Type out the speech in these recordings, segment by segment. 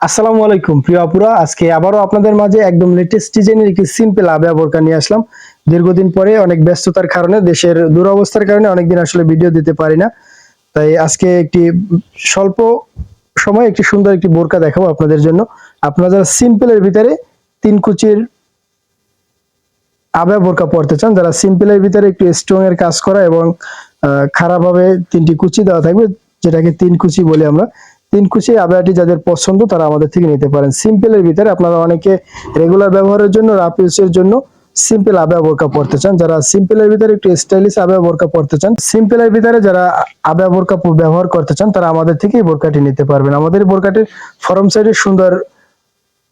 আসসালামু আলাইকুম, প্রিয় আপুরা। আজকে আবারও আপনাদের মাঝে একদম লেটেস্ট ডিজাইনের একটি সিম্পল আবেয়া বোরকা নিয়ে আসলাম। দীর্ঘদিন পরে অনেক ব্যস্ততার কারণে, দেশের দুরবস্থার কারণে অনেকদিন আসলে ভিডিও দিতে পারি না। তাই আজকে একটি স্বল্প সময় একটি সুন্দর একটি বোরকা দেখাবো আপনাদের জন্য। আপনারা সিম্পলের ভিতরে তিন কুচির আবে বোরকা পড়তে চান, যারা সিম্পলের ভিতরে একটু স্ট্রং এর কাজ করা এবং খারাপভাবে তিনটি কুচি দেওয়া থাকবে, যেটাকে তিন কুচি বলি আমরা তিন কুচি আবেয়াটি যাদের পছন্দ, তারা আমাদের থেকে নিতে পারেন। সিম্পলের ভিতরে আপনারা অনেকে রেগুলার ব্যবহারের জন্য রাফ জন্য সিম্পল আবেয়া বোরকা পড়তে চান। যারা সিম্পলের ভিতরে একটু স্টাইলিশ আবেয়া বোরকা পড়তে চান সিম্পলের ভিতরে যারা আবেয়া বোরকা ব্যবহার করতে চান, তারা আমাদের থেকে এই বোরকাটি নিতে পারবেন। আমাদের বোরকাটির ফরম সাইডে সুন্দর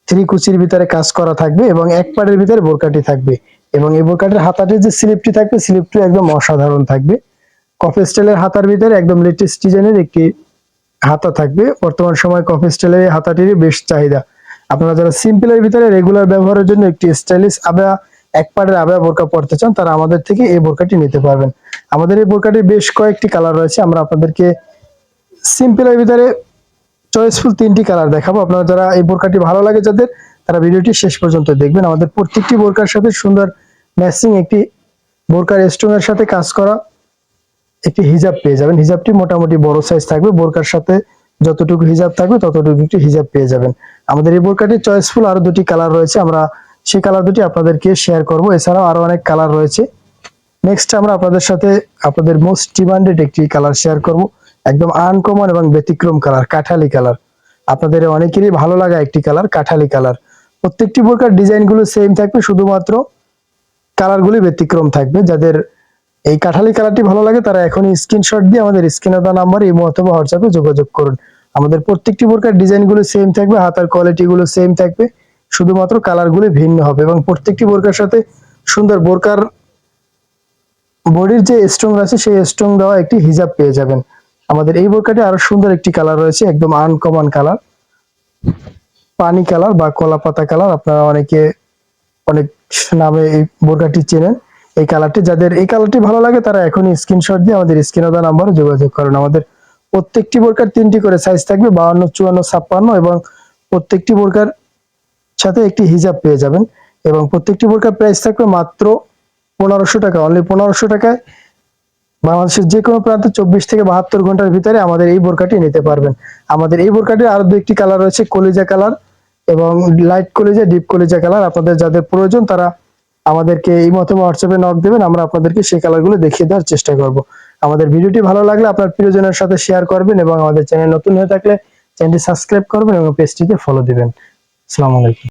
থ্রি কুচির ভিতরে কাজ করা থাকবে এবং এক পাড়ের ভিতরে বোরকাটি থাকবে। এবং এই বোরকাটির হাতাটির যে স্লিপটি থাকবে স্লিপটি একদম অসাধারণ থাকবে। কফি স্টাইলের হাতার ভিতরে একদম লেটেস্ট ডিজাইনের একটি হাতা থাকবে। বর্তমান সময় কফি স্টাইলের হাতাটির বেশ চাহিদা। আপনারা যারা সিম্পলের ভিতরে রেগুলার ব্যবহারের জন্য একটি স্টাইলিশ আবেয়া এক পাড়ের আবেয়া বোরকা পড়তে চান, তারা আমাদের থেকে এই বোরকাটি নিতে পারবেন। আমাদের এই বোরকাটির বেশ কয়েকটি কালার রয়েছে। আমরা আপনাদেরকে সিম্পলের ভিতরে চয়েসফুল তিনটি কালার দেখাবো। আপনারা যারা এই বোরকাটি ভালো লাগে যাদের, তারা ভিডিওটি শেষ পর্যন্ত দেখবেন। আমাদের প্রত্যেকটি বোরকার সাথে সুন্দর ম্যাচিং একটি বোরকার স্টোন এর সাথে কাজ করা। একটি হিজাব পেয়ে যাবেন। হিজাবটি মোটামুটি বড় সাইজ থাকবে। বোরকার সাথে যতটুকু হিজাব থাকবে, ততটুকু একটি হিজাব পেয়ে যাবেন। আমাদের এই বোরকাটি চয়েসফুল আরও দুটি কালার রয়েছে। আমরা সেই কালার দুটি আপনাদেরকে শেয়ার করব। এছাড়াও আরও অনেক কালার রয়েছে। নেক্সট আমরা আপনাদের সাথে আপনাদের মোস্ট ডিমান্ডেড একটি কালার শেয়ার করব। একদম আনকমন এবং ব্যতিক্রম কালার কাঠালি কালার আপনাদের অনেকেরই ভালো লাগা একটি কালার কাঠালি কালার প্রত্যেকটি বোরকার ডিজাইনগুলো সেম থাকবে, শুধুমাত্র কালারগুলি ব্যতিক্রম থাকবে। যাদের এই কাঠালি কালারটি ভালো লাগে, তারা এখনই স্ক্রিনশট দিয়ে আমাদের স্ক্রিনে দেওয়া নাম্বারে ইমো অথবা হোয়াটসঅ্যাপে যোগাযোগ করুন। আমাদের প্রত্যেকটি বোরকার ডিজাইনগুলো সেম থাকবে হাতার কোয়ালিটি গুলো সেম থাকবে, শুধুমাত্র কালারগুলি ভিন্ন হবে এবং প্রত্যেকটি বোরকার সাথে সুন্দর বোরকার বডির যে স্ট্রং আছে, সেই স্ট্রং দেওয়া একটি হিজাব পেয়ে যাবেন। আমাদের এই বোরকাটি আরও সুন্দর একটি কালার রয়েছে, একদম আনকমন কালার। পানি কালার বা কলা পাতা কালার, আপনারা অনেকে অনেক নামে এই বোরকাটি চেনেন। এই কালারটি যাদের, এই কালারটি ভালো লাগে তারা এখনই স্ক্রিনশট দিয়ে আমাদের স্ক্রিনে দেওয়া নাম্বারে যোগাযোগ করুন। আমাদের প্রত্যেকটি বোরকার তিনটি করে সাইজ থাকবে, বাউন্ন, চুয়ান্ন, ছাপ্পান্ন এবং প্রত্যেকটি বোরকার সাথে একটি হিজাব পেয়ে যাবেন এবং প্রত্যেকটি বোরকার প্রাইস থাকবে মাত্র পনেরোশো টাকা অনলি পনেরোশো টাকায় বাংলাদেশের যে কোনো প্রান্তে চব্বিশ থেকে বাহাত্তর ঘণ্টার ভিতরে আমাদের এই বোরকাটি নিতে পারবেন। আমাদের এই বোরকাটির আরও দু একটি কালার রয়েছে, কলিজা কালার এবং লাইট কলিজা ডিপ কলিজা কালার আপনাদের যাদের প্রয়োজন তারা আমাদেরকে এই মতো হোয়াটসঅ্যাপে নক দেবেন, আমরা আপনাদেরকে সেই কালারগুলো দেখিয়ে দেওয়ার চেষ্টা করব। আমাদের ভিডিওটি ভালো লাগলে আপনার প্রিয়জনের সাথে শেয়ার করবেন এবং আমাদের চ্যানেল নতুন হয়ে থাকলে চ্যানেলটি সাবস্ক্রাইব করবেন এবং পেজটিতে ফলো দিবেন। আসসালামু আলাইকুম।